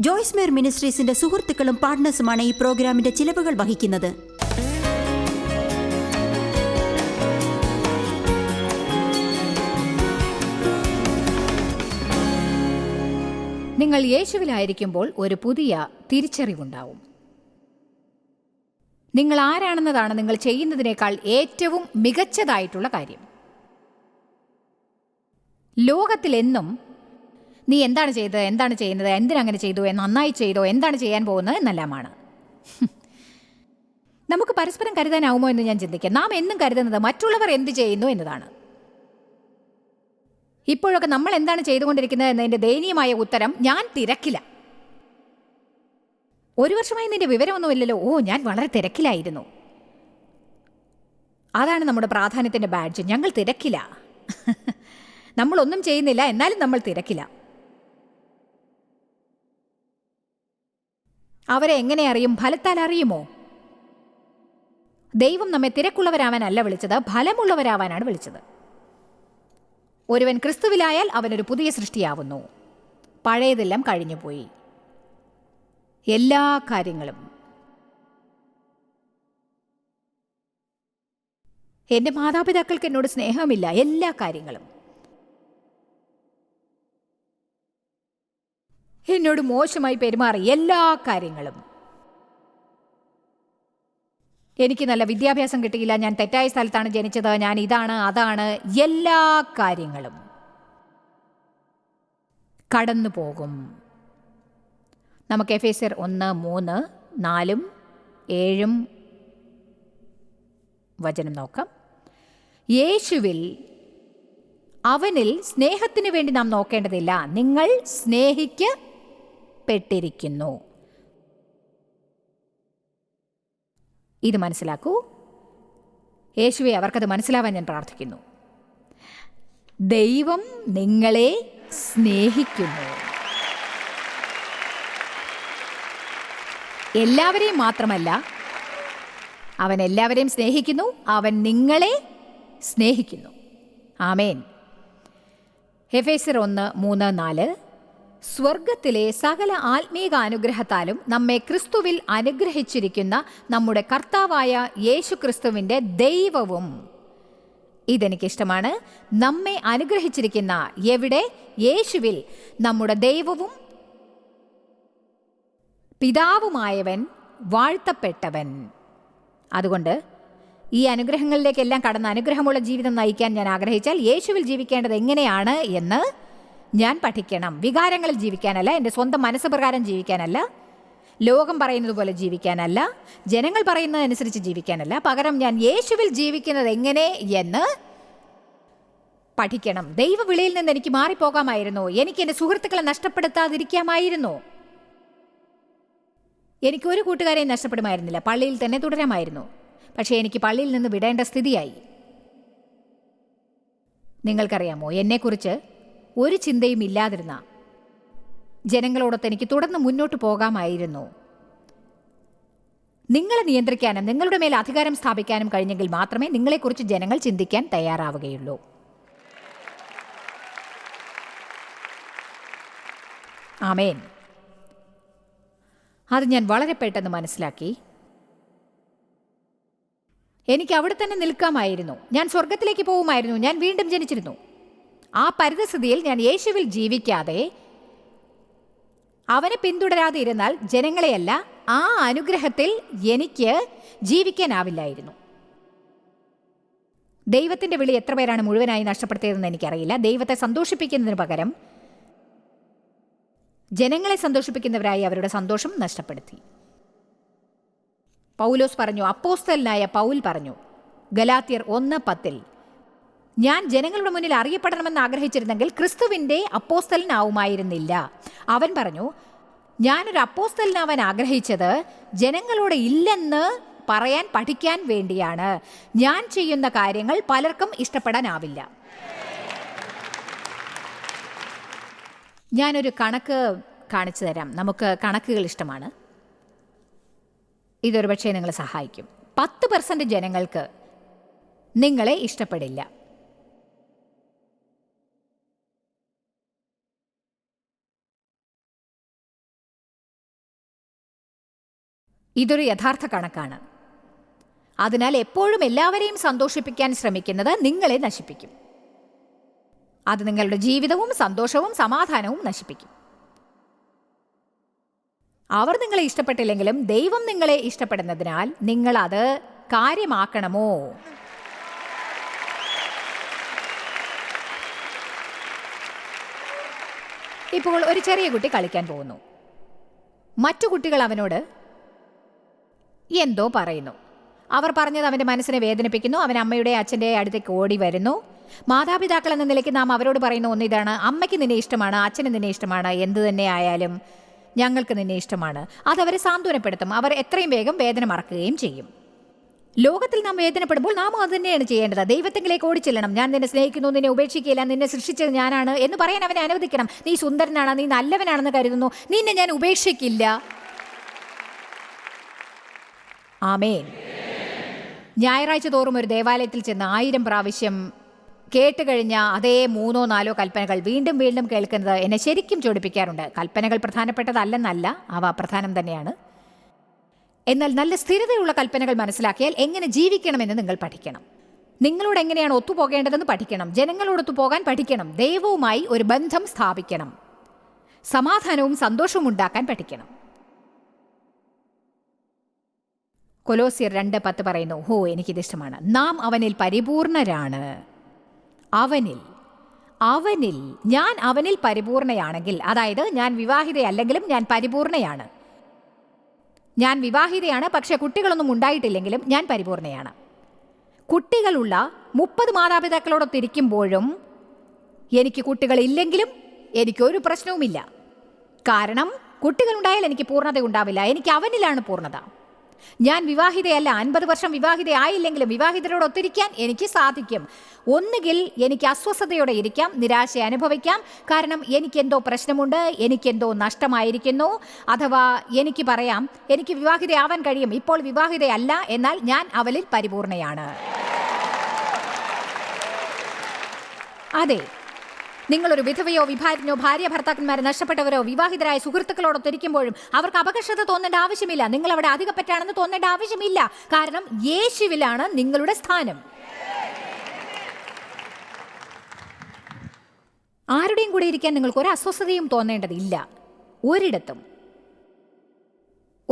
ജോയ്സ് മേർ മിനിസ്ട്രീസിന്റെ സുഹൃത്തുക്കളും പാർട്ട്നേഴ്സുമാണ് ഈ പ്രോഗ്രാമിന്റെ ചിലവുകൾ വഹിക്കുന്നത്. നിങ്ങൾ യേശുവിലായിരിക്കുമ്പോൾ ഒരു പുതിയ തിരിച്ചറിവുണ്ടാവും. നിങ്ങൾ ആരാണെന്നതാണ് നിങ്ങൾ ചെയ്യുന്നതിനേക്കാൾ ഏറ്റവും മികച്ചതായിട്ടുള്ള കാര്യം. ലോകത്തിലെന്നും നീ എന്താണ് ചെയ്തത്? എന്താണ് ചെയ്യുന്നത്? എന്തിനങ്ങനെ ചെയ്തു? നന്നായി ചെയ്തോ? എന്താണ് ചെയ്യാൻ പോകുന്നത്? എന്നെല്ലാമാണ്. നമുക്ക് പരസ്പരം കരുതാനാവുമോ എന്ന് ഞാൻ ചിന്തിക്കാം. നാം എന്നും കരുതുന്നത് മറ്റുള്ളവർ എന്ത് ചെയ്യുന്നു എന്നതാണ്. ഇപ്പോഴൊക്കെ നമ്മൾ എന്താണ് ചെയ്തുകൊണ്ടിരിക്കുന്നത് എന്നതിന്റെ ദയനീയമായ ഉത്തരം ഞാൻ തിരക്കില്ല ഒരു വർഷമായി നിന്റെ വിവരമൊന്നുമില്ലല്ലോ. ഓ ഞാൻ വളരെ തിരക്കിലായിരുന്നു. അതാണ് നമ്മുടെ പ്രാധാന്യത്തിന്റെ ബാഡ്ജ് ഞങ്ങൾ തിരക്കില്ല നമ്മളൊന്നും ചെയ്യുന്നില്ല. എന്നാലും നമ്മൾ തിരക്കില്ല അവരെ എങ്ങനെ അറിയും? ഫലത്താൽ അറിയുമോ? ദൈവം നമ്മെ തിരക്കുള്ളവരാവാനല്ല വിളിച്ചത് ഫലമുള്ളവരാവാനാണ് വിളിച്ചത്. ഒരുവൻ ക്രിസ്തുവിലായാൽ അവനൊരു പുതിയ സൃഷ്ടിയാവുന്നു. പഴയതെല്ലാം കഴിഞ്ഞുപോയി. എല്ലാ കാര്യങ്ങളും. എന്റെ മാതാപിതാക്കൾക്ക് എന്നോട് സ്നേഹമില്ല. എല്ലാ കാര്യങ്ങളും. എന്നോട് മോശമായി പെരുമാറി എല്ലാ കാര്യങ്ങളും. എനിക്ക് നല്ല വിദ്യാഭ്യാസം കിട്ടിയില്ല ഞാൻ തെറ്റായ സ്ഥലത്താണ് ജനിച്ചത് ഞാൻ ഇതാണ് അതാണ് എല്ലാ കാര്യങ്ങളും. കടന്നു പോകും. നമുക്ക് എഫ് എസ് ഒന്ന് മൂന്ന് നാലും ഏഴും വചനം നോക്കാം. യേശുവിൽ അവനിൽ സ്നേഹത്തിന് വേണ്ടി നാം നോക്കേണ്ടതില്ല. നിങ്ങൾ സ്നേഹിക്കപ്പെട്ടിരിക്കുന്നു ഇത് മനസ്സിലാക്കൂ. യേശുവെ അവർക്കത് മനസ്സിലാവാൻ ഞാൻ പ്രാർത്ഥിക്കുന്നു. ദൈവം നിങ്ങളെ സ്നേഹിക്കുന്നു. എല്ലാവരെയും മാത്രമല്ല അവൻ എല്ലാവരെയും സ്നേഹിക്കുന്നു അവൻ നിങ്ങളെ സ്നേഹിക്കുന്നു. ആമേൻ. എഫേസർ ഒന്ന് മൂന്ന് നാല്. സ്വർഗത്തിലെ സകല ആത്മീക അനുഗ്രഹത്താലും നമ്മെ ക്രിസ്തുവിൽ അനുഗ്രഹിച്ചിരിക്കുന്ന നമ്മുടെ കർത്താവായ യേശു ക്രിസ്തുവിന്റെ ദൈവവും. ഇതെനിക്കിഷ്ടമാണ്. നമ്മെ അനുഗ്രഹിച്ചിരിക്കുന്ന എവിടെ? യേശുവിൽ. നമ്മുടെ ദൈവവും പിതാവുമായവൻ വാഴ്ത്തപ്പെട്ടവൻ. അതുകൊണ്ട് ഈ അനുഗ്രഹങ്ങളിലേക്കെല്ലാം കടന്ന് അനുഗ്രഹമുള്ള ജീവിതം നയിക്കാൻ ഞാൻ ആഗ്രഹിച്ചാൽ യേശുവിൽ ജീവിക്കേണ്ടത് എങ്ങനെയാണ് എന്ന് ഞാൻ പഠിക്കണം. വികാരങ്ങളിൽ ജീവിക്കാനല്ല എന്റെ സ്വന്തം മനസ്സ് പ്രകാരം ജീവിക്കാനല്ല ലോകം പറയുന്നത് പോലെ ജീവിക്കാനല്ല ജനങ്ങൾ പറയുന്നതനുസരിച്ച് ജീവിക്കാനല്ല. പകരം ഞാൻ യേശുവിൽ ജീവിക്കുന്നത് എങ്ങനെ എന്ന് പഠിക്കണം. ദൈവവിളിയിൽ നിന്ന് എനിക്ക് മാറിപ്പോകാമായിരുന്നു. എനിക്ക് എന്റെ സുഹൃത്തുക്കളെ നഷ്ടപ്പെടുത്താതിരിക്കാമായിരുന്നു. എനിക്ക് ഒരു കൂട്ടുകാരെയും നഷ്ടപ്പെടുമായിരുന്നില്ല. പള്ളിയിൽ തന്നെ തുടരാമായിരുന്നു. പക്ഷേ എനിക്ക് പള്ളിയിൽ നിന്ന് വിടേണ്ട സ്ഥിതിയായി. നിങ്ങൾക്കറിയാമോ എന്നെക്കുറിച്ച് ഒരു ചിന്തയും ഇല്ലാതിരുന്ന. ജനങ്ങളോടൊത്ത് എനിക്ക് തുടർന്ന് മുന്നോട്ട് പോകാമായിരുന്നു. നിങ്ങളെ നിയന്ത്രിക്കാനും നിങ്ങളുടെ മേൽ അധികാരം സ്ഥാപിക്കാനും കഴിഞ്ഞെങ്കിൽ മാത്രമേ നിങ്ങളെക്കുറിച്ച് ജനങ്ങൾ ചിന്തിക്കാൻ തയ്യാറാവുകയുള്ളൂ. ആമേൻ. അത് ഞാൻ വളരെ പെട്ടെന്ന് മനസ്സിലാക്കി. എനിക്ക് അവിടെ തന്നെ നിൽക്കാമായിരുന്നു. ഞാൻ സ്വർഗത്തിലേക്ക് പോകുമായിരുന്നു. ഞാൻ വീണ്ടും ജനിച്ചിരുന്നു. ആ പരിതസ്ഥിതിയിൽ ഞാൻ യേശുവിൽ ജീവിക്കാതെ അവനെ പിന്തുടരാതെ ഇരുന്നാൽ ജനങ്ങളെയല്ല ആ അനുഗ്രഹത്തിൽ എനിക്ക് ജീവിക്കാനാവില്ലായിരുന്നു. ദൈവത്തിന്റെ വിളി എത്ര പേരാണ് മുഴുവനായി നഷ്ടപ്പെടുത്തിയതെന്ന് എനിക്കറിയില്ല. ദൈവത്തെ സന്തോഷിപ്പിക്കുന്നതിന് പകരം ജനങ്ങളെ സന്തോഷിപ്പിക്കുന്നവരായി അവരുടെ സന്തോഷം നഷ്ടപ്പെടുത്തി. പൗലോസ് പറഞ്ഞു അപ്പോസ്തലിനായ പൗൽ പറഞ്ഞു ഗലാത്യർ ഒന്ന് പത്തിൽ ഞാൻ ജനങ്ങളുടെ മുന്നിൽ അറിയപ്പെടണമെന്ന് ആഗ്രഹിച്ചിരുന്നെങ്കിൽ ക്രിസ്തുവിന്റെ അപ്പോസ്തലനാവുമായിരുന്നില്ല. അവൻ പറഞ്ഞു ഞാനൊരു അപ്പോസ്തലനാവാൻ ആഗ്രഹിച്ചത് ജനങ്ങളോട് ഇല്ലെന്ന് പറയാൻ പഠിക്കാൻ വേണ്ടിയാണ്. ഞാൻ ചെയ്യുന്ന കാര്യങ്ങൾ പലർക്കും ഇഷ്ടപ്പെടാനാവില്ല. ഞാനൊരു കണക്ക് കാണിച്ചു തരാം. നമുക്ക് കണക്കുകൾ ഇഷ്ടമാണ്. ഇതൊരു പക്ഷേ നിങ്ങളെ സഹായിക്കും. പത്ത് പെർസെന്റ് ജനങ്ങൾക്ക് നിങ്ങളെ ഇഷ്ടപ്പെടില്ല. ഇതൊരു യഥാർത്ഥ കണക്കാണ്. അതിനാൽ എപ്പോഴും എല്ലാവരെയും സന്തോഷിപ്പിക്കാൻ ശ്രമിക്കുന്നത് നിങ്ങളെ നശിപ്പിക്കും. അത് നിങ്ങളുടെ ജീവിതവും സന്തോഷവും സമാധാനവും നശിപ്പിക്കും. അവർ നിങ്ങളെ ഇഷ്ടപ്പെട്ടില്ലെങ്കിലും ദൈവം നിങ്ങളെ ഇഷ്ടപ്പെടുന്നതിനാൽ നിങ്ങൾ അത് കാര്യമാക്കണമോ? ഇപ്പോൾ ഒരു ചെറിയ കുട്ടി കളിക്കാൻ പോകുന്നു. മറ്റു കുട്ടികൾ അവനോട് എന്തോ പറയുന്നു. അവർ പറഞ്ഞത് അവന്റെ മനസ്സിനെ വേദനിപ്പിക്കുന്നു അവൻ അമ്മയുടെ അച്ഛന്റെ അടുത്തേക്ക് ഓടി വരുന്നു. മാതാപിതാക്കൾ എന്ന നിലയ്ക്ക് നാം അവരോട് പറയുന്ന ഒന്ന് ഇതാണ് അമ്മയ്ക്ക് നിന്നെ ഇഷ്ടമാണ് അച്ഛന് നിന്നെ ഇഷ്ടമാണ് എന്തു തന്നെ ആയാലും ഞങ്ങൾക്ക് നിന്നെ ഇഷ്ടമാണ്. അതവരെ സാന്ത്വനപ്പെടുത്തും അവർ എത്രയും വേഗം വേദന മറക്കുകയും ചെയ്യും. ലോകത്തിൽ നാം വേദനപ്പെടുമ്പോൾ നാം അത് തന്നെയാണ് ചെയ്യേണ്ടത്. ദൈവത്തെങ്കിലേക്ക് ഓടിച്ചെല്ലണം. ഞാൻ നിന്നെ സ്നേഹിക്കുന്നു നിന്നെ ഉപേക്ഷിക്കില്ല നിന്നെ സൃഷ്ടിച്ചത് ഞാനാണ് എന്ന് പറയാൻ അവനെ അനുവദിക്കണം. നീ സുന്ദരനാണ് നീ നല്ലവനാണെന്ന് കരുതുന്നു. നിന്നെ ഞാൻ ഉപേക്ഷിക്കില്ല. ആമേൻ. ഞായറാഴ്ച തോറും ഒരു ദേവാലയത്തിൽ ചെന്ന് ആയിരം പ്രാവശ്യം കേട്ടുകഴിഞ്ഞ അതേ മൂന്നോ നാലോ കൽപ്പനകൾ വീണ്ടും വീണ്ടും കേൾക്കുന്നത് എന്നെ ശരിക്കും ചൊടിപ്പിക്കാറുണ്ട്. കൽപ്പനകൾ പ്രധാനപ്പെട്ടതല്ലെന്നല്ല അവ പ്രധാനം തന്നെയാണ്. എന്നാൽ നല്ല സ്ഥിരതയുള്ള കൽപ്പനകൾ മനസ്സിലാക്കിയാൽ എങ്ങനെ ജീവിക്കണമെന്ന് നിങ്ങൾ പഠിക്കണം. നിങ്ങളോട് എങ്ങനെയാണ് ഒത്തുപോകേണ്ടതെന്ന് പഠിക്കണം. ജനങ്ങളോടൊത്തു പോകാൻ പഠിക്കണം. ദൈവവുമായി ഒരു ബന്ധം സ്ഥാപിക്കണം. സമാധാനവും സന്തോഷവും ഉണ്ടാക്കാൻ പഠിക്കണം. കൊലോസിയർ രണ്ട് പത്ത് പറയുന്നു ഹോ എനിക്കിതിഷ്ടമാണ്. നാം അവനിൽ പരിപൂർണരാണ്. അവനിൽ അവനിൽ ഞാൻ അവനിൽ പരിപൂർണയാണെങ്കിൽ അതായത് ഞാൻ വിവാഹിതയല്ലെങ്കിലും ഞാൻ പരിപൂർണയാണ്. ഞാൻ വിവാഹിതയാണ് പക്ഷേ കുട്ടികളൊന്നും ഉണ്ടായിട്ടില്ലെങ്കിലും ഞാൻ പരിപൂർണയാണ്. കുട്ടികളുള്ള മുപ്പത് മാതാപിതാക്കളോടൊത്തിരിക്കുമ്പോഴും എനിക്ക് കുട്ടികളില്ലെങ്കിലും എനിക്കൊരു പ്രശ്നവുമില്ല. കാരണം കുട്ടികളുണ്ടായാൽ എനിക്ക് പൂർണത ഉണ്ടാവില്ല എനിക്ക് അവനിലാണ് പൂർണത. ഞാൻ വിവാഹിതയല്ല. അൻപത് വർഷം വിവാഹിതയായില്ലെങ്കിലും വിവാഹിതരോട് ഒത്തിരിക്കാൻ എനിക്ക് സാധിക്കും. ഒന്നുകിൽ എനിക്ക് അസ്വസ്ഥതയോടെ ഇരിക്കാം നിരാശ അനുഭവിക്കാം. കാരണം എനിക്കെന്തോ പ്രശ്നമുണ്ട് എനിക്കെന്തോ നഷ്ടമായിരിക്കുന്നു. അഥവാ എനിക്ക് പറയാം എനിക്ക് വിവാഹിതയാവാൻ കഴിയും. ഇപ്പോൾ വിവാഹിതയല്ല എന്നാൽ ഞാൻ അവളിൽ പരിപൂർണയാണ്. അതെ നിങ്ങളൊരു വിധവയോ വിഭാരനോ ഭാര്യ ഭർത്താക്കന്മാരെ നഷ്ടപ്പെട്ടവരോ വിവാഹിതരായ സുഹൃത്തുക്കളോടൊത്തിരിക്കുമ്പോഴും അവർക്ക് അപകർഷത തോന്നേണ്ട ആവശ്യമില്ല. നിങ്ങൾ അവിടെ അധികപ്പറ്റാണെന്ന് തോന്നേണ്ട ആവശ്യമില്ല. കാരണം യേശുവിലാണ് നിങ്ങളുടെ സ്ഥാനം. ആരുടെയും കൂടെ ഇരിക്കാൻ നിങ്ങൾക്ക് ഒരു അസ്വസ്ഥതയും തോന്നേണ്ടതില്ല. ഒരിടത്തും.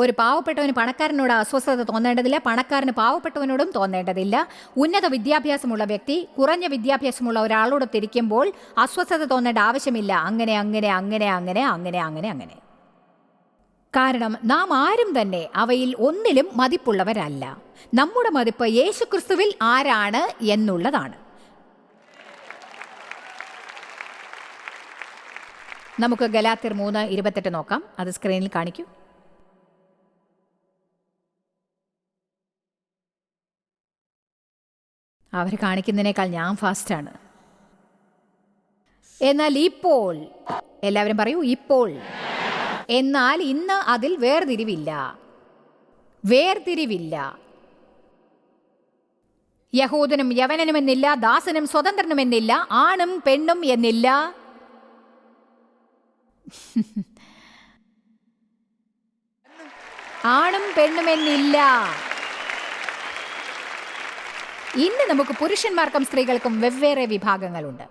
ഒരു പാവപ്പെട്ടവന് പണക്കാരനോട് അസ്വസ്ഥത തോന്നേണ്ടതില്ല പണക്കാരന് പാവപ്പെട്ടവനോടും തോന്നേണ്ടതില്ല. ഉന്നത വിദ്യാഭ്യാസമുള്ള വ്യക്തി കുറഞ്ഞ വിദ്യാഭ്യാസമുള്ള ഒരാളോട് തിരിക്കുമ്പോൾ അസ്വസ്ഥത തോന്നേണ്ട ആവശ്യമില്ല. അങ്ങനെ അങ്ങനെ അങ്ങനെ അങ്ങനെ അങ്ങനെ അങ്ങനെ അങ്ങനെ. കാരണം നാം ആരും തന്നെ അവയിൽ ഒന്നിലും മതിപ്പുള്ളവരല്ല. നമ്മുടെ മതിപ്പ് യേശുക്രിസ്തുവിൽ ആരാണ് എന്നുള്ളതാണ്. നമുക്ക് ഗലാത്തിർ മൂന്ന് ഇരുപത്തെട്ട് നോക്കാം. അത് സ്ക്രീനിൽ കാണിക്കൂ. അവർ കാണിക്കുന്നതിനേക്കാൾ ഞാൻ ഫാസ്റ്റാണ്. എന്നാൽ ഇപ്പോൾ എല്ലാവരും പറയൂ ഇപ്പോൾ. എന്നാൽ ഇന്ന് അതിൽ വേർതിരിവില്ല. വേർതിരിവില്ല. യഹൂദനും യവനനും എന്നില്ല ദാസനും സ്വതന്ത്രനും എന്നില്ല ആണും പെണ്ണും എന്നില്ല. ആണും പെണ്ണുമെന്നില്ല ഇന്ന് നമുക്ക് പുരുഷന്മാർക്കും സ്ത്രീകൾക്കും വെവ്വേറെ വിഭാഗങ്ങളുണ്ട്.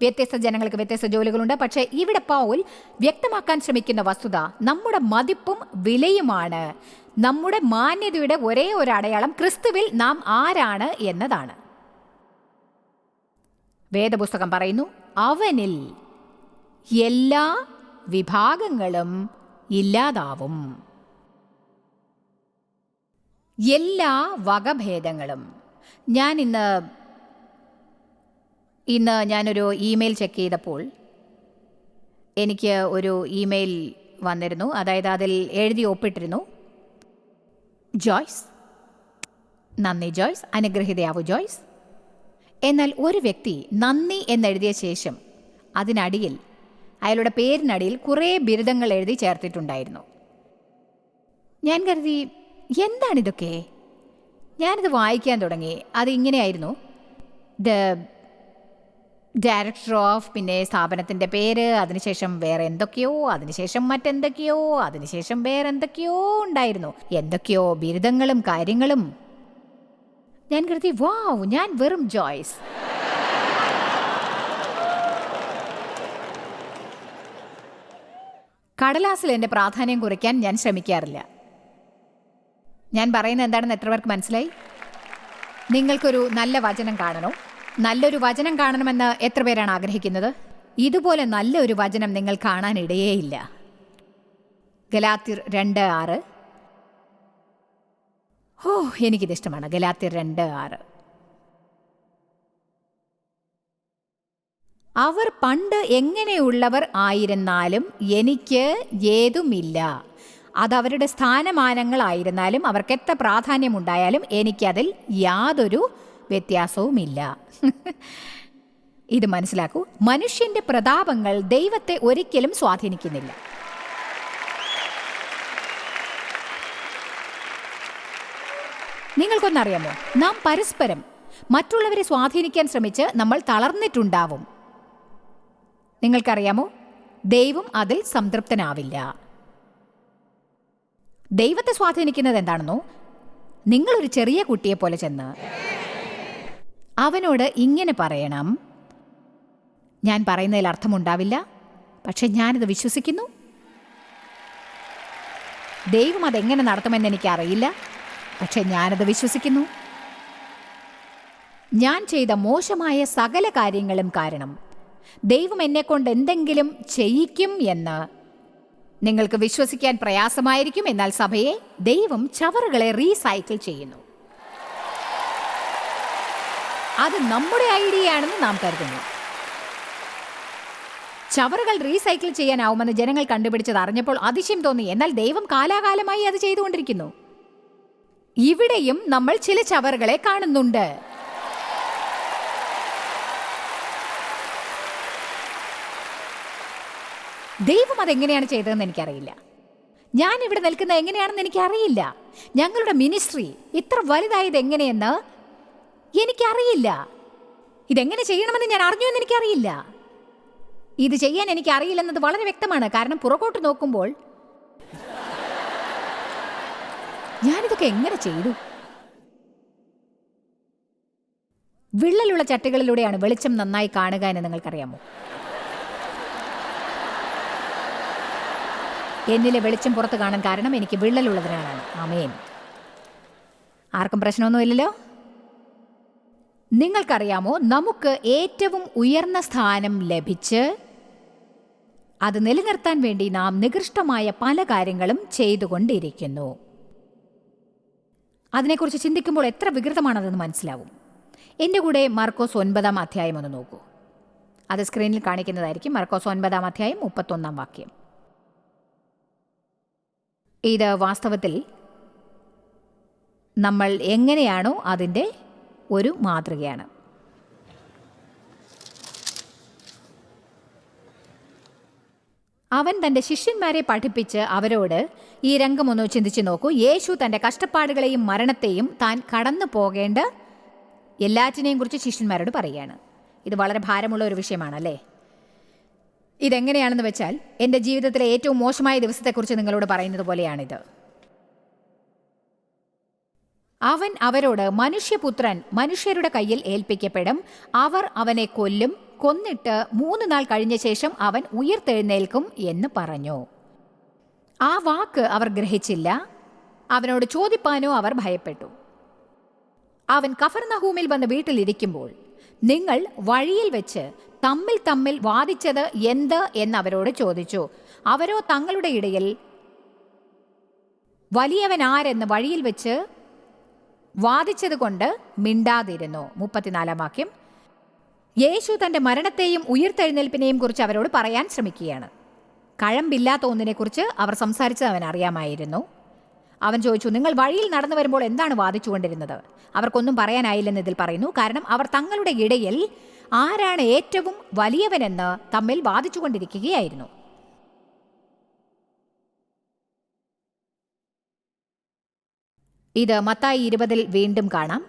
വ്യത്യസ്ത ജനങ്ങൾക്ക് വ്യത്യസ്ത ജോലികളുണ്ട്. പക്ഷേ ഇവിടെ പൗൽ വ്യക്തമാക്കാൻ ശ്രമിക്കുന്ന വസ്തുത നമ്മുടെ മതിപ്പും വിലയുമാണ്. നമ്മുടെ മാന്യതയുടെ ഒരേ ഒരു അടയാളം ക്രിസ്തുവിൽ നാം ആരാണ് എന്നതാണ്. വേദപുസ്തകം പറയുന്നു അവനിൽ എല്ലാ വിഭാഗങ്ങളും ഇല്ലാതാവും. എല്ലാ വകഭേദങ്ങളും ഞാൻ ഇന്ന് ഇന്ന് ഞാനൊരു ഇമെയിൽ ചെക്ക് ചെയ്തപ്പോൾ എനിക്ക് ഒരു ഇമെയിൽ വന്നിരുന്നു. അതായത് അതിൽ എഴുതി ഒപ്പിട്ടിരുന്നു. ജോയ്സ് നന്ദി ജോയ്സ് അനുഗ്രഹിതയാവു ജോയ്സ്. എന്നാൽ ഒരു വ്യക്തി നന്ദി എന്നെഴുതിയ ശേഷം അതിനടിയിൽ അയാളുടെ പേരിനടിയിൽ കുറേ ബിരുദങ്ങൾ എഴുതി ചേർത്തിട്ടുണ്ടായിരുന്നു. ഞാൻ കരുതി എന്താണിതൊക്കെ ഞാനിത് വായിക്കാൻ തുടങ്ങി. അത് ഇങ്ങനെയായിരുന്നു. ദ ഡയറക്ടർ ഓഫ് പിന്നെ സ്ഥാപനത്തിന്റെ പേര് അതിനുശേഷം വേറെ എന്തൊക്കെയോ അതിനുശേഷം മറ്റെന്തൊക്കെയോ അതിനുശേഷം വേറെ എന്തൊക്കെയോ ഉണ്ടായിരുന്നു. എന്തൊക്കെയോ ബിരുദങ്ങളും കാര്യങ്ങളും. ഞാൻ കരുതി വാവ് ഞാൻ വെറും ജോയ്സ്. കടലാസിൽ എന്റെ പ്രാധാന്യം കുറയ്ക്കാൻ ഞാൻ ശ്രമിക്കാറില്ല. ഞാൻ പറയുന്നത് എന്താണെന്ന് എത്ര പേർക്ക് മനസ്സിലായി? നിങ്ങൾക്കൊരു നല്ല വചനം കാണണോ. നല്ലൊരു വചനം കാണണമെന്ന് എത്ര പേരാണ് ആഗ്രഹിക്കുന്നത്? ഇതുപോലെ നല്ലൊരു വചനം നിങ്ങൾ കാണാനിടയേയില്ല. ഗലാത്തിർ രണ്ട് ആറ്. ഓ എനിക്കിത് ഇഷ്ടമാണ് ഗലാത്തിർ രണ്ട് ആറ്. അവർ പണ്ട് എങ്ങനെയുള്ളവർ ആയിരുന്നാലും എനിക്ക് ഏതുമില്ല. അതവരുടെ സ്ഥാനമാനങ്ങളായിരുന്നാലും അവർക്ക് എത്ര പ്രാധാന്യമുണ്ടായാലും എനിക്കതിൽ യാതൊരു വ്യത്യാസവുമില്ല. ഇത് മനസ്സിലാക്കൂ. മനുഷ്യന്റെ പ്രതാപങ്ങൾ ദൈവത്തെ ഒരിക്കലും സ്വാധീനിക്കുന്നില്ല. നിങ്ങൾക്കൊന്നറിയാമോ? നാം പരസ്പരം മറ്റുള്ളവരെ സ്വാധീനിക്കാൻ ശ്രമിച്ച് നമ്മൾ തളർന്നിട്ടുണ്ടാവും. നിങ്ങൾക്കറിയാമോ? ദൈവം അതിൽ സംതൃപ്തനാവില്ല. ദൈവത്തെ സ്വാധീനിക്കുന്നത് എന്താണെന്നോ? നിങ്ങളൊരു ചെറിയ കുട്ടിയെ പോലെ ചെന്ന് അവനോട് ഇങ്ങനെ പറയണം. ഞാൻ പറയുന്നതിൽ അർത്ഥമുണ്ടാവില്ല പക്ഷെ ഞാനിത് വിശ്വസിക്കുന്നു. ദൈവം അതെങ്ങനെ നടത്തുമെന്ന് എനിക്കറിയില്ല പക്ഷെ ഞാനത് വിശ്വസിക്കുന്നു. ഞാൻ ചെയ്ത മോശമായ സകല കാര്യങ്ങളും കാരണം ദൈവം എന്നെക്കൊണ്ട് എന്തെങ്കിലും ചെയ്യിക്കും എന്ന് നിങ്ങൾക്ക് വിശ്വസിക്കാൻ പ്രയാസമായിരിക്കും എന്നാൽ സഭയെ ദൈവം ചവറുകളെ റീസൈക്കിൾ ചെയ്യുന്നു. അത് നമ്മുടെ ഐഡിയ ആണെന്ന് നാം കരുതുന്നു. ചവറുകൾ റീസൈക്കിൾ ചെയ്യാനാവുമെന്ന് ജനങ്ങൾ കണ്ടുപിടിച്ചത് അറിഞ്ഞപ്പോൾ അതിശയം തോന്നി. എന്നാൽ ദൈവം കാലാകാലമായി അത് ചെയ്തുകൊണ്ടിരിക്കുന്നു. ഇവിടെയും നമ്മൾ ചില ചവറുകളെ കാണുന്നുണ്ട്. ദൈവം അതെങ്ങനെയാണ് ചെയ്തതെന്ന് എനിക്കറിയില്ല. ഞാൻ ഇവിടെ നിൽക്കുന്നത് എങ്ങനെയാണെന്ന് എനിക്കറിയില്ല. ഞങ്ങളുടെ മിനിസ്ട്രി ഇത്ര വലുതായത് എങ്ങനെയെന്ന് എനിക്കറിയില്ല. ഇതെങ്ങനെ ചെയ്യണമെന്ന് ഞാൻ അറിഞ്ഞു എന്ന് എനിക്കറിയില്ല. ഇത് ചെയ്യാൻ എനിക്ക് അറിയില്ലെന്നത് വളരെ വ്യക്തമാണ്. കാരണം പുറകോട്ട് നോക്കുമ്പോൾ ഞാനിതൊക്കെ എങ്ങനെ ചെയ്തു? വിള്ളലുള്ള ചട്ടികളിലൂടെയാണ് വെളിച്ചം നന്നായി കാണുക എന്ന് നിങ്ങൾക്കറിയാമോ? എന്നിലെ വെളിച്ചം പുറത്ത് കാണാൻ കാരണം എനിക്ക് വിള്ളലുള്ളതിനാലാണ്. അമേൻ ആർക്കും പ്രശ്നമൊന്നുമില്ലല്ലോ? നിങ്ങൾക്കറിയാമോ നമുക്ക് ഏറ്റവും ഉയർന്ന സ്ഥാനം ലഭിച്ച് അത് നിലനിർത്താൻ വേണ്ടി നാം നികൃഷ്ടമായ പല കാര്യങ്ങളും ചെയ്തുകൊണ്ടിരിക്കുന്നു. അതിനെക്കുറിച്ച് ചിന്തിക്കുമ്പോൾ എത്ര വികൃതമാണതെന്ന് മനസ്സിലാവും. എന്റെ കൂടെ മർക്കോസ് ഒൻപതാം അധ്യായം ഒന്ന് നോക്കൂ. അത് സ്ക്രീനിൽ കാണിക്കുന്നതായിരിക്കും മർക്കോസ് ഒൻപതാം അധ്യായം മുപ്പത്തൊന്നാം വാക്യം. ഇത് വാസ്തവത്തിൽ നമ്മൾ എങ്ങനെയാണോ അതിന്റെ ഒരു മാതൃകയാണ്. അവൻ തന്റെ ശിഷ്യന്മാരെ പഠിപ്പിച്ച് അവരോട് ഈ രംഗമൊന്ന് ചിന്തിച്ചു നോക്കൂ. യേശു തന്റെ കഷ്ടപ്പാടുകളെയും മരണത്തെയും താൻ കടന്നു പോകേണ്ട എല്ലാറ്റിനെയും കുറിച്ച് ശിഷ്യന്മാരോട് പറയുകയാണ് ഇത് വളരെ ഭാരമുള്ള ഒരു വിഷയമാണല്ലേ? ഇതെങ്ങനെയാണെന്ന് വെച്ചാൽ എന്റെ ജീവിതത്തിലെ ഏറ്റവും മോശമായ ദിവസത്തെക്കുറിച്ച് നിങ്ങളോട് പറയുന്നത് പോലെയാണിത്. അവൻ അവരോട് മനുഷ്യപുത്രൻ മനുഷ്യരുടെ കയ്യിൽ ഏൽപ്പിക്കപ്പെടും. അവർ അവനെ കൊല്ലും. കൊന്നിട്ട് മൂന്ന് നാൾ കഴിഞ്ഞ ശേഷം അവൻ ഉയർത്തെഴുന്നേൽക്കും എന്ന് പറഞ്ഞു. ആ വാക്ക് അവർ ഗ്രഹിച്ചില്ല. അവനോട് ചോദിപ്പാനോ അവർ ഭയപ്പെട്ടു. അവൻ കഫർനഹൂമിൽ വന്ന് വീട്ടിലിരിക്കുമ്പോൾ നിങ്ങൾ വഴിയിൽ വെച്ച് തമ്മിൽ തമ്മിൽ വാദിച്ചത് എന്ത് എന്ന് അവരോട് ചോദിച്ചു. അവരോ തങ്ങളുടെ ഇടയിൽ വലിയവൻ ആരെന്ന് വഴിയിൽ വെച്ച് വാദിച്ചത് കൊണ്ട് മിണ്ടാതിരുന്നു. മുപ്പത്തിനാലാം വാക്യം. യേശു തന്റെ മരണത്തെയും ഉയർത്തെഴുന്നേൽപ്പിനെയും കുറിച്ച് അവരോട് പറയാൻ ശ്രമിക്കുകയാണ്. കഴമ്പില്ലാത്ത ഒന്നിനെക്കുറിച്ച് അവർ സംസാരിച്ചത് അവൻ അറിയാമായിരുന്നു. അവൻ ചോദിച്ചു നിങ്ങൾ വഴിയിൽ നടന്നു വരുമ്പോൾ എന്താണ് വാദിച്ചുകൊണ്ടിരുന്നത്? അവർക്കൊന്നും പറയാനായില്ലെന്ന് ഇതിൽ പറയുന്നു. കാരണം അവർ തങ്ങളുടെ ഇടയിൽ ആരാണ് ഏറ്റവും വലിയവനെന്ന് തമ്മിൽ വാദിച്ചുകൊണ്ടിരിക്കുകയായിരുന്നു. ഇത് മത്തായി ഇരുപതിൽ വീണ്ടും കാണാം.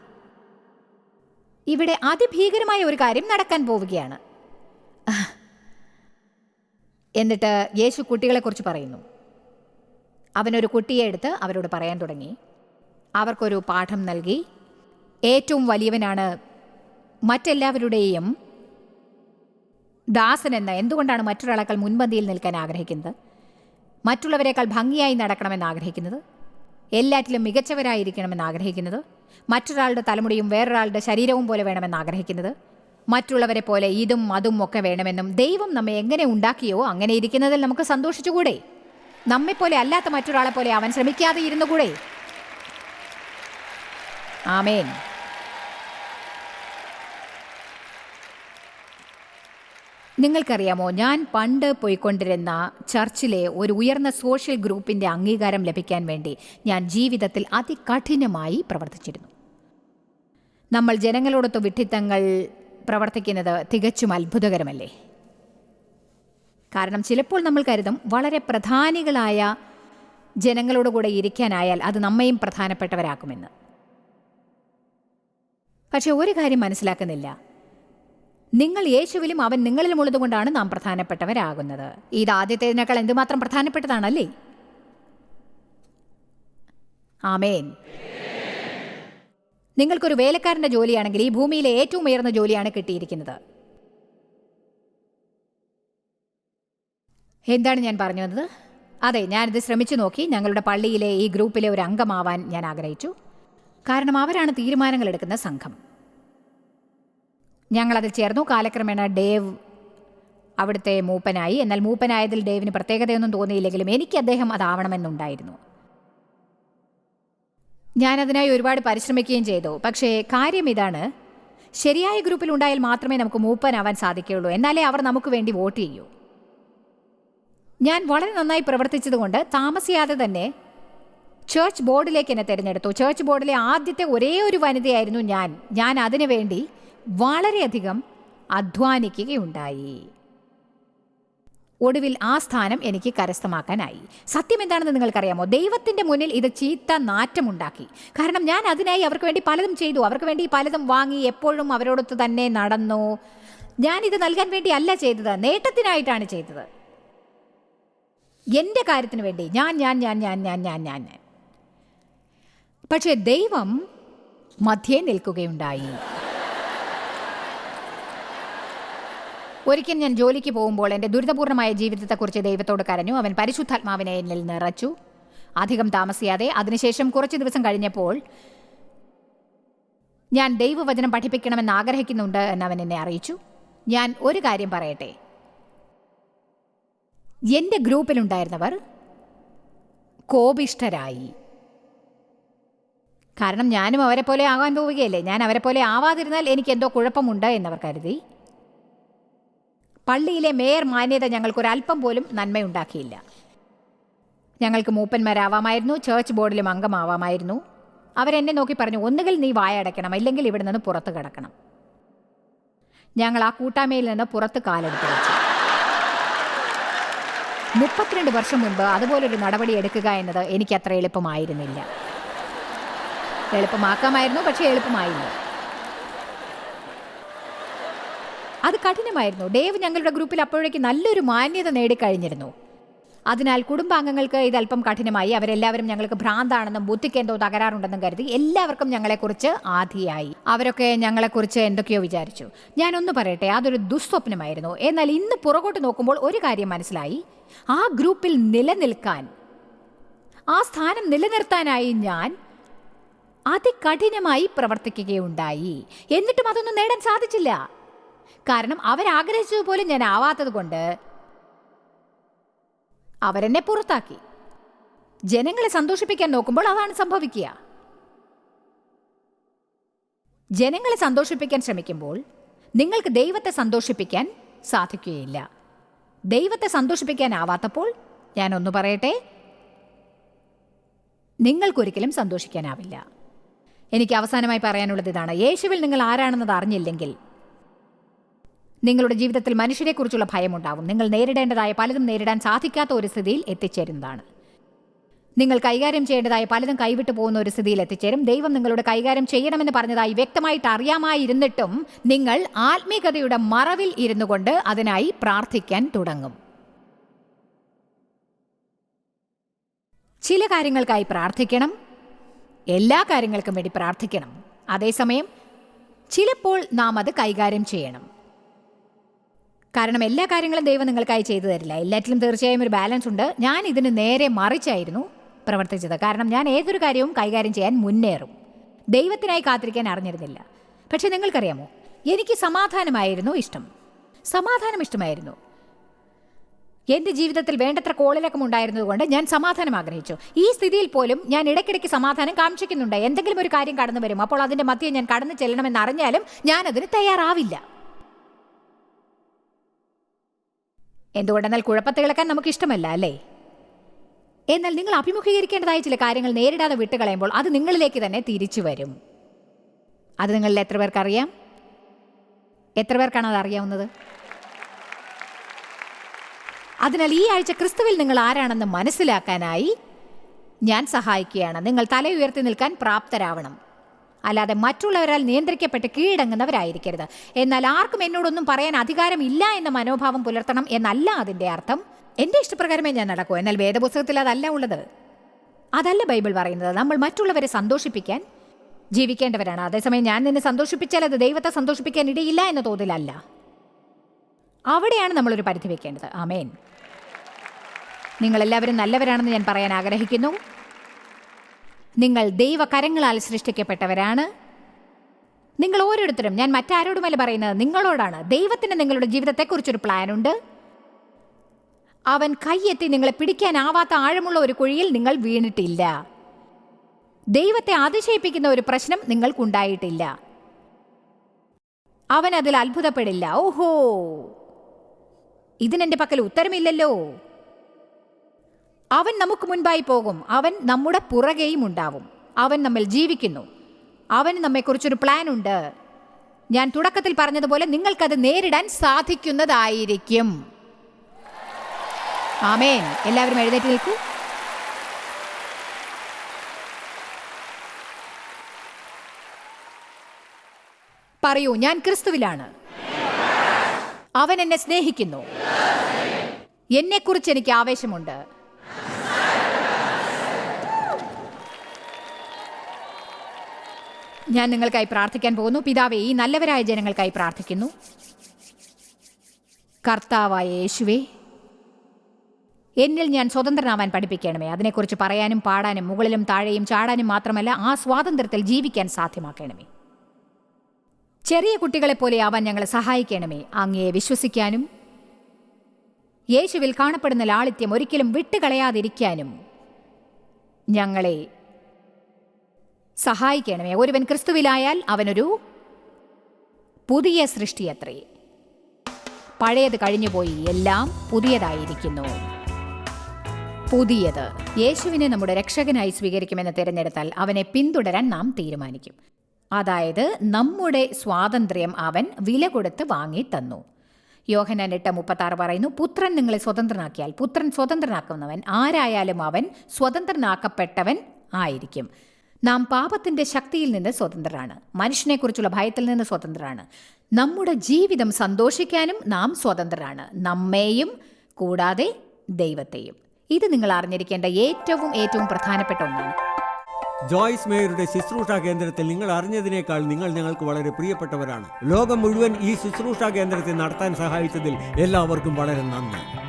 ഇവിടെ അതിഭീകരമായ ഒരു കാര്യം നടക്കാൻ പോവുകയാണ്. എന്നിട്ട് യേശു കുട്ടികളെക്കുറിച്ച് പറയുന്നു. അവനൊരു കുട്ടിയെ എടുത്ത് അവരോട് പറയാൻ തുടങ്ങി. അവർക്കൊരു പാഠം നൽകി. ഏറ്റവും വലിയവനാണ് മറ്റെല്ലാവരുടെയും ദാസൻ എന്ന എന്തുകൊണ്ടാണ് മറ്റൊരാളേക്കാൾ മുൻപന്തിയിൽ നിൽക്കാൻ ആഗ്രഹിക്കുന്നത്? മറ്റുള്ളവരെക്കാൾ ഭംഗിയായി നടക്കണമെന്ന് ആഗ്രഹിക്കുന്നത്? എല്ലാറ്റിലും മികച്ചവരായിരിക്കണമെന്ന് ആഗ്രഹിക്കുന്നത്? മറ്റൊരാളുടെ തലമുടിയും വേറൊരാളുടെ ശരീരവും പോലെ വേണമെന്ന് ആഗ്രഹിക്കുന്നത്? മറ്റുള്ളവരെ പോലെ ഇതും അതും ഒക്കെ വേണമെന്നും ദൈവം നമ്മെ എങ്ങനെ ഉണ്ടാക്കിയോ അങ്ങനെ ഇരിക്കുന്നതിൽ നമുക്ക് സന്തോഷിച്ചുകൂടെ? നമ്മെപ്പോലെ അല്ലാത്ത മറ്റൊരാളെ പോലെ അവൻ ശ്രമിക്കാതെ ഇരുന്നുകൂടെ? ആമേൻ. നിങ്ങൾക്കറിയാമോ ഞാൻ പണ്ട് പോയിക്കൊണ്ടിരുന്ന ചർച്ചിലെ ഒരു ഉയർന്ന സോഷ്യൽ ഗ്രൂപ്പിന്റെ അംഗീകാരം ലഭിക്കാൻ വേണ്ടി ഞാൻ ജീവിതത്തിൽ അതികഠിനമായി പ്രവർത്തിച്ചിരുന്നു. നമ്മൾ ജനങ്ങളോടൊത്ത് വിഡ്ഢിത്തങ്ങൾ പ്രവർത്തിക്കുന്നത് തികച്ചും അത്ഭുതകരമല്ലേ? കാരണം ചിലപ്പോൾ നമ്മൾ കരുതും വളരെ പ്രധാനികളായ ജനങ്ങളോട് കൂടെ ഇരിക്കാനായാൽ അത് നമ്മയും പ്രധാനപ്പെട്ടവരാക്കുമെന്ന് പക്ഷെ ഒരു കാര്യം മനസ്സിലാക്കുന്നില്ല. നിങ്ങൾ യേശുവിലും അവൻ നിങ്ങളിലും ഉള്ളതുകൊണ്ടാണ് നാം പ്രധാനപ്പെട്ടവരാകുന്നത്. ഇത് ആദ്യത്തേതിനേക്കാൾ എന്തുമാത്രം പ്രധാനപ്പെട്ടതാണല്ലേ? ആമേൻ. നിങ്ങൾക്കൊരു വേലക്കാരന്റെ ജോലിയാണെങ്കിൽ ഈ ഭൂമിയിലെ ഏറ്റവും ഉയർന്ന ജോലിയാണ് കിട്ടിയിരിക്കുന്നത്. എന്താണ് ഞാൻ പറഞ്ഞു വന്നത്? അതെ ഞാനിത് ശ്രമിച്ചു നോക്കി. ഞങ്ങളുടെ പള്ളിയിലെ ഈ ഗ്രൂപ്പിലെ ഒരു അംഗമാവാൻ ഞാൻ ആഗ്രഹിച്ചു. കാരണം അവരാണ് തീരുമാനങ്ങൾ എടുക്കുന്ന സംഘം. ഞങ്ങളതിൽ ചേർന്നു. കാലക്രമേണ ഡേവ് അവിടുത്തെ മൂപ്പനായി. എന്നാൽ മൂപ്പനായതിൽ ഡേവിന് പ്രത്യേകതയൊന്നും തോന്നിയില്ലെങ്കിലും എനിക്ക് അദ്ദേഹം അതാവണമെന്നുണ്ടായിരുന്നു. ഞാനതിനായി ഒരുപാട് പരിശ്രമിക്കുകയും ചെയ്തു. പക്ഷേ കാര്യം ഇതാണ്. ശരിയായ ഗ്രൂപ്പിൽ ഉണ്ടായാൽ മാത്രമേ നമുക്ക് മൂപ്പനാവാൻ സാധിക്കുകയുള്ളൂ. എന്നാലേ അവർ നമുക്ക് വേണ്ടി വോട്ട് ചെയ്യൂ. ഞാൻ വളരെ നന്നായി പ്രവർത്തിച്ചതുകൊണ്ട് താമസിയാതെ തന്നെ ചേർച്ച് ബോർഡിലേക്ക് എന്നെ തിരഞ്ഞെടുത്തു. ചേർച്ച് ബോർഡിലെ ആദ്യത്തെ ഒരേ ഒരു വനിതയായിരുന്നു ഞാൻ. ഞാൻ അതിനു വേണ്ടി വളരെയധികം അധ്വാനിക്കുകയുണ്ടായി. ഒടുവിൽ ആ സ്ഥാനം എനിക്ക് കരസ്ഥമാക്കാനായി. സത്യം എന്താണെന്ന് നിങ്ങൾക്കറിയാമോ? ദൈവത്തിന്റെ മുന്നിൽ ഇത് ചീത്ത നാറ്റമുണ്ടാക്കി. കാരണം ഞാൻ അതിനായി അവർക്ക് വേണ്ടി പലതും ചെയ്തു. അവർക്ക് വേണ്ടി പലതും വാങ്ങി എപ്പോഴും അവരോടൊത്ത് തന്നെ നടന്നു. ഞാൻ ഇത് നൽകാൻ വേണ്ടി അല്ല ചെയ്തത് നേട്ടത്തിനായിട്ടാണ് ചെയ്തത്. എന്റെ കാര്യത്തിന് വേണ്ടി ഞാൻ ഞാൻ ഞാൻ ഞാൻ ഞാൻ ഞാൻ ഞാൻ ഞാൻ. പക്ഷേ ദൈവം മധ്യേ നിൽക്കുകയുണ്ടായി. ഒരിക്കൽ ഞാൻ ജോലിക്ക് പോകുമ്പോൾ എന്റെ ദുരിതപൂർണമായ ജീവിതത്തെക്കുറിച്ച് ദൈവത്തോട് കരഞ്ഞു. അവൻ പരിശുദ്ധാത്മാവിനെ എന്നിൽ നിറച്ചു. അധികം താമസിയാതെ അതിനുശേഷം കുറച്ച് ദിവസം കഴിഞ്ഞപ്പോൾ ഞാൻ ദൈവവചനം പഠിപ്പിക്കണമെന്ന് ആഗ്രഹിക്കുന്നുണ്ട് എന്ന് അവൻ എന്നെ അറിയിച്ചു. ഞാൻ ഒരു കാര്യം പറയട്ടെ. എന്റെ ഗ്രൂപ്പിലുണ്ടായിരുന്നവർ കോപിഷ്ഠരായി. കാരണം ഞാനും അവരെ പോലെ ആകാൻ പോവുകയല്ലേ? ഞാൻ അവരെ പോലെ ആവാതിരുന്നാൽ എനിക്ക് എന്തോ കുഴപ്പമുണ്ട് എന്നവർ കരുതി. പള്ളിയിലെ മേയർ മാന്യത ഞങ്ങൾക്കൊരല്പം പോലും നന്മയുണ്ടാക്കിയില്ല. ഞങ്ങൾക്ക് മൂപ്പന്മാരാവാമായിരുന്നു ചേർച്ച് ബോർഡിലും അംഗമാവാമായിരുന്നു. അവരെന്നെ നോക്കി പറഞ്ഞു ഒന്നുകിൽ നീ വായടയ്ക്കണം ഇല്ലെങ്കിൽ ഇവിടെ നിന്ന് പുറത്ത് കിടക്കണം. ഞങ്ങൾ ആ കൂട്ടായ്മയിൽ നിന്ന് പുറത്ത് കാലെടുത്ത് മുപ്പത്തിരണ്ട് വർഷം മുൻപ് അതുപോലൊരു നടപടി എടുക്കുക എന്നത് എനിക്ക് അത്ര എളുപ്പമായിരുന്നില്ല. എളുപ്പമാക്കാമായിരുന്നു പക്ഷേ എളുപ്പമായില്ല. അത് കഠിനമായിരുന്നു. ഡേവ് ഞങ്ങളുടെ ഗ്രൂപ്പിൽ അപ്പോഴേക്ക് നല്ലൊരു മാന്യത നേടിക്കഴിഞ്ഞിരുന്നു. അതിനാൽ കുടുംബാംഗങ്ങൾക്ക് ഇതല്പം കഠിനമായി. അവരെല്ലാവരും ഞങ്ങൾക്ക് ഭ്രാന്താണെന്നും ബുദ്ധിക്ക് എന്തോ തകരാറുണ്ടെന്നും കരുതി എല്ലാവർക്കും ഞങ്ങളെക്കുറിച്ച് ആധിയായി. അവരൊക്കെ ഞങ്ങളെക്കുറിച്ച് എന്തൊക്കെയോ വിചാരിച്ചു. ഞാനൊന്ന് പറയട്ടെ അതൊരു ദുസ്വപ്നമായിരുന്നു. എന്നാൽ ഇന്ന് പുറകോട്ട് നോക്കുമ്പോൾ ഒരു കാര്യം മനസ്സിലായി. ആ ഗ്രൂപ്പിൽ നിലനിൽക്കാൻ ആ സ്ഥാനം നിലനിർത്താനായി ഞാൻ അതികഠിനമായി പ്രവർത്തിക്കുകയുണ്ടായി. എന്നിട്ടും അതൊന്നും നേടാൻ സാധിച്ചില്ല. കാരണം അവരാഗ്രഹിച്ചതുപോലെ ഞാൻ ആവാത്തത് കൊണ്ട് അവരെന്നെ പുറത്താക്കി. ജനങ്ങളെ സന്തോഷിപ്പിക്കാൻ നോക്കുമ്പോൾ അതാണ് സംഭവിക്കുക. ജനങ്ങളെ സന്തോഷിപ്പിക്കാൻ ശ്രമിക്കുമ്പോൾ നിങ്ങൾക്ക് ദൈവത്തെ സന്തോഷിപ്പിക്കാൻ സാധിക്കുകയില്ല. ദൈവത്തെ സന്തോഷിപ്പിക്കാനാവാത്തപ്പോൾ ഞാനൊന്നു പറയട്ടെ? നിങ്ങൾക്കൊരിക്കലും സന്തോഷിക്കാനാവില്ല. എനിക്ക് അവസാനമായി പറയാനുള്ളത് ഇതാണ്. യേശുവിൽ നിങ്ങൾ ആരാണെന്നത് അറിഞ്ഞില്ലെങ്കിൽ നിങ്ങളുടെ ജീവിതത്തിൽ മനുഷ്യരെക്കുറിച്ചുള്ള ഭയമുണ്ടാവും. നിങ്ങൾ നേരിടേണ്ടതായ പലതും നേരിടാൻ സാധിക്കാത്ത ഒരു സ്ഥിതിയിൽ എത്തിച്ചേരുന്നതാണ്. നിങ്ങൾ കൈകാര്യം ചെയ്യേണ്ടതായ പലതും കൈവിട്ടു പോകുന്ന ഒരു സ്ഥിതിയിൽ എത്തിച്ചേരും. ദൈവം നിങ്ങളുടെ കൈകാര്യം ചെയ്യണമെന്ന് പറഞ്ഞതായി വ്യക്തമായിട്ട് അറിയാമായിരുന്നിട്ടും നിങ്ങൾ ആത്മീകതയുടെ മറവിൽ ഇരുന്നു കൊണ്ട് അതിനായി പ്രാർത്ഥിക്കാൻ തുടങ്ങും. ചില കാര്യങ്ങൾക്കായി പ്രാർത്ഥിക്കണം. എല്ലാ കാര്യങ്ങൾക്കും വേണ്ടി പ്രാർത്ഥിക്കണം. അതേസമയം ചിലപ്പോൾ നാം അത് കൈകാര്യം ചെയ്യണം. കാരണം എല്ലാ കാര്യങ്ങളും ദൈവം നിങ്ങൾക്കായി ചെയ്തു തരില്ല. എല്ലാറ്റിലും തീർച്ചയായും ഒരു ബാലൻസ് ഉണ്ട്. ഞാൻ ഇതിന് നേരെ മറിച്ചായിരുന്നു പ്രവർത്തിച്ചത്. കാരണം ഞാൻ ഏതൊരു കാര്യവും കൈകാര്യം ചെയ്യാൻ മുന്നേറും. ദൈവത്തിനായി കാത്തിരിക്കാൻ അറിഞ്ഞിരുന്നില്ല. പക്ഷെ നിങ്ങൾക്കറിയാമോ? എനിക്ക് സമാധാനമായിരുന്നു ഇഷ്ടം. സമാധാനം ഇഷ്ടമായിരുന്നു. എന്റെ ജീവിതത്തിൽ വേണ്ടത്ര കോളിലക്കം ഉണ്ടായിരുന്നതുകൊണ്ട് ഞാൻ സമാധാനം ആഗ്രഹിച്ചു. ഈ സ്ഥിതിയിൽ പോലും ഞാൻ ഇടയ്ക്കിടയ്ക്ക് സമാധാനം കാക്ഷിക്കുന്നുണ്ട്. എന്തെങ്കിലും ഒരു കാര്യം കടന്നു വരും. അപ്പോൾ അതിന്റെ മധ്യം ഞാൻ കടന്നു ചെല്ലണമെന്ന് അറിഞ്ഞാലും ഞാൻ തയ്യാറാവില്ല. എന്തുകൊണ്ടെന്നാൽ കുഴപ്പത്തെ ഇളക്കാൻ നമുക്ക് ഇഷ്ടമല്ല അല്ലേ? എന്നാൽ നിങ്ങൾ അഭിമുഖീകരിക്കേണ്ടതായ ചില കാര്യങ്ങൾ നേരിടാതെ വിട്ടുകളയുമ്പോൾ അത് നിങ്ങളിലേക്ക് തന്നെ തിരിച്ചു വരും. അത് നിങ്ങളിൽ എത്ര പേർക്കറിയാം? എത്ര പേർക്കാണ് അത് അറിയാവുന്നത്? അതിനാൽ ഈ ആഴ്ച ക്രിസ്തുവിൽ നിങ്ങൾ ആരാണെന്ന് മനസ്സിലാക്കാനായി ഞാൻ സഹായിക്കുകയാണ്. നിങ്ങൾ തല ഉയർത്തി നിൽക്കാൻ പ്രാപ്തരാവണം. അല്ലാതെ മറ്റുള്ളവരാൽ നിയന്ത്രിക്കപ്പെട്ട് കീഴടങ്ങുന്നവരായിരിക്കരുത്. എന്നാൽ ആർക്കും എന്നോടൊന്നും പറയാൻ അധികാരം ഇല്ല എന്ന മനോഭാവം പുലർത്തണം എന്നല്ല അതിന്റെ അർത്ഥം. എന്റെ ഇഷ്ടപ്രകാരമേ ഞാൻ നടക്കൂ. എന്നാൽ വേദപുസ്തകത്തിൽ അതല്ല ഉള്ളത്. അതല്ല ബൈബിൾ പറയുന്നത്. നമ്മൾ മറ്റുള്ളവരെ സന്തോഷിപ്പിക്കാൻ ജീവിക്കേണ്ടവരാണ്. അതേസമയം ഞാൻ നിന്നെ സന്തോഷിപ്പിച്ചാൽ അത് ദൈവത്തെ സന്തോഷിപ്പിക്കാൻ ഇടയില്ല എന്ന തോതിലല്ല. അവിടെയാണ് നമ്മളൊരു പരിധി വെക്കേണ്ടത്. ആമേൻ. നിങ്ങളെല്ലാവരും നല്ലവരാണെന്ന് ഞാൻ പറയാൻ ആഗ്രഹിക്കുന്നു. നിങ്ങൾ ദൈവകരങ്ങളാൽ സൃഷ്ടിക്കപ്പെട്ടവരാണ്. നിങ്ങൾ ഓരോരുത്തരും ഞാൻ മറ്റാരോടുമല്ല പറയുന്നത് നിങ്ങളോടാണ്. ദൈവത്തിന് നിങ്ങളുടെ ജീവിതത്തെക്കുറിച്ചൊരു പ്ലാനുണ്ട് അവൻ കൈയെത്തി നിങ്ങളെ പിടിക്കാനാവാത്ത ആഴമുള്ള ഒരു കുഴിയിൽ നിങ്ങൾ വീണിട്ടില്ല. ദൈവത്തെ അതിശയിപ്പിക്കുന്ന ഒരു പ്രശ്നം നിങ്ങൾക്കുണ്ടായിട്ടില്ല. അവൻ അതിൽ അത്ഭുതപ്പെടില്ല. ഓഹോ! ഇതിനെന്റെ പക്കൽ ഉത്തരമില്ലല്ലോ. അവൻ നമുക്ക് മുൻപായി പോകും. അവൻ നമ്മുടെ പുറകെയും ഉണ്ടാവും. അവൻ നമ്മൾ ജീവിക്കുന്നു. അവന് നമ്മെക്കുറിച്ചൊരു പ്ലാൻ ഉണ്ട്. ഞാൻ തുടക്കത്തിൽ പറഞ്ഞതുപോലെ നിങ്ങൾക്കത് നേരിടാൻ സാധിക്കുന്നതായിരിക്കും. ആമേൻ. എല്ലാവരും എഴുന്നേറ്റ് നിൽക്കൂ. പറയൂ ഞാൻ ക്രിസ്തുവിലാണ്. അവൻ എന്നെ സ്നേഹിക്കുന്നു. എന്നെക്കുറിച്ച് എനിക്ക് ആവേശമുണ്ട്. ഞാൻ നിങ്ങൾക്കായി പ്രാർത്ഥിക്കാൻ പോകുന്നു. പിതാവേ ഈ നല്ലവരായ ജനങ്ങൾക്കായി പ്രാർത്ഥിക്കുന്നു. കർത്താവായ യേശുവേ എന്നിൽ ഞാൻ സ്വതന്ത്രനാവാൻ പഠിപ്പിക്കണമേ. അതിനെക്കുറിച്ച് പറയാനും പാടാനും മുകളിലും താഴെയും ചാടാനും മാത്രമല്ല ആ സ്വാതന്ത്ര്യത്തിൽ ജീവിക്കാൻ സാധ്യമാക്കണമേ. ചെറിയ കുട്ടികളെപ്പോലെ ആവാൻ ഞങ്ങളെ സഹായിക്കണമേ. അങ്ങയെ വിശ്വസിക്കാനും യേശുവിൽ കാണപ്പെടുന്ന ലാളിത്യം ഒരിക്കലും വിട്ടുകളയാതിരിക്കാനും ഞങ്ങളെ സഹായിക്കണമേ. ഒരുവൻ ക്രിസ്തുവിലായാൽ അവനൊരു പുതിയ സൃഷ്ടിയത്രേ. പഴയത് കഴിഞ്ഞുപോയി എല്ലാം പുതിയതായിരിക്കുന്നു. പുതിയത്. യേശുവിനെ നമ്മുടെ രക്ഷകനായി സ്വീകരിക്കുമെന്ന് തിരഞ്ഞെടുത്താൽ അവനെ പിന്തുടരാൻ നാം തീരുമാനിക്കും. അതായത് നമ്മുടെ സ്വാതന്ത്ര്യം അവൻ വില കൊടുത്ത് വാങ്ങി തന്നു യോഹനാൻ എട്ട് മുപ്പത്താറ് പറയുന്നു പുത്രൻ നിങ്ങളെ സ്വതന്ത്രനാക്കിയാൽ പുത്രൻ സ്വതന്ത്രനാക്കുന്നവൻ ആരായാലും അവൻ സ്വതന്ത്രനാക്കപ്പെട്ടവൻ ആയിരിക്കും. നാം പാപത്തിന്റെ ശക്തിയിൽ നിന്ന് സ്വതന്ത്രരാണ്. മനുഷ്യനെക്കുറിച്ചുള്ള ഭയത്തിൽ നിന്ന് സ്വതന്ത്രരാണ്. നമ്മുടെ ജീവിതം സന്തോഷിക്കാനും നാം സ്വതന്ത്രരാണ്. നമ്മെയും കൂടാതെ ദൈവത്തെയും. ഇത് നിങ്ങൾ അറിഞ്ഞിരിക്കേണ്ട ഏറ്റവും ഏറ്റവും പ്രധാനപ്പെട്ട ഒന്നാണ്. ജോയ്സ് മേയറുടെ ശുശ്രൂഷ കേന്ദ്രത്തിൽ നിങ്ങൾ അറിഞ്ഞതിനേക്കാൾ നിങ്ങൾ ഞങ്ങൾക്ക് വളരെ പ്രിയപ്പെട്ടവരാണ്. ലോകം മുഴുവൻ ഈ ശുശ്രൂഷ കേന്ദ്രത്തെ നടത്താൻ സഹായിച്ചതിൽ എല്ലാവർക്കും വളരെ നന്ദി.